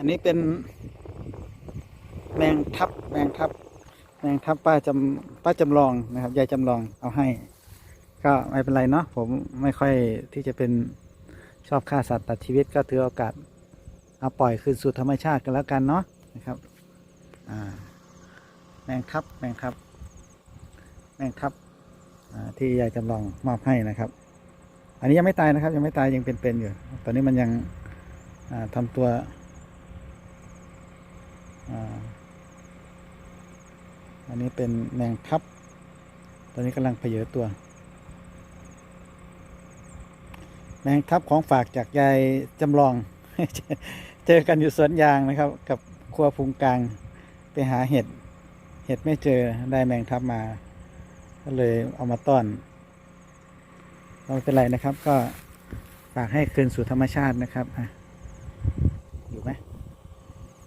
อันนี้เป็นแมงทับแมงทับแมงทับป้าจำป้าจำลองนะครับยายจำลองเอาให้ ก็ไม่เป็นไรเนาะผมไม่ค่อยที่จะเป็นชอบฆ่าสัตว์ตัดชีวิตก็ถือโอกาสเอาปล่อยคืนสู่ธรรมชาติกันแล้วกันเนาะนะครับแมงทับแมงทับ แมงทับที่ยายจำลองมอบให้นะครับ อันนี้ยังไม่ตายนะครับ ยังไม่ตายยังเป็นๆอยู่ ตอนนี้มันยังอ่าทำตัวอ่า อันนี้เป็นแมงทับ ตอนนี้กำลังเพเยอตัว แมงทับของฝากจากยายจำลอง เจอกันอยู่สวนยางนะครับ กับครัวพุงกลางไปหาเห็ด เห็ดไม่เจอได้แมงทับมา ก็เลยเอามาต้อนเราไม่เป็นไรนะครับ ก็ฝากให้คืนสู่ธรรมชาตินะครับอะอยู่ไหม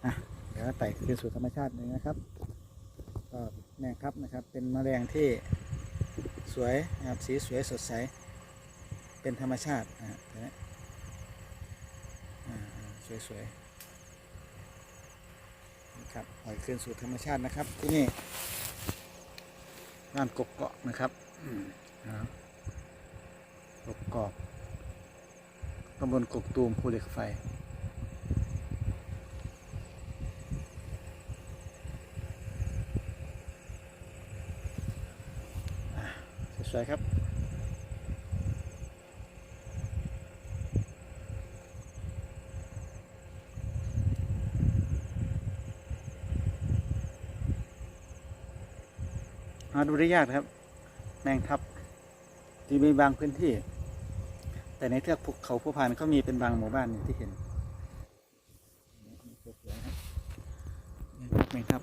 อะเดี๋ยวไต่คืนสู่ธรรมชาติหนึ่งนะครับ ก็แมงครับนะครับ เป็นแมลงที่สวยนะครับสีสวยสดใส เป็นธรรมชาติอะเห็นไหมอ่าสวยสวยๆนะครับปล่อยคืนสู่ธรรมชาตินะครับ ที่นี่บ้านกกเกาะนะครับอืมครับกกกอกตำบลกกตูมภูเหล็กไฟ สวยครับ หาดูได้ยากนะครับ แมงทับที่มีบางพื้นที่ แต่ในเทือกภูเขาภูพานก็มีเป็นบางหมู่บ้านอย่างที่เห็นแมงทับ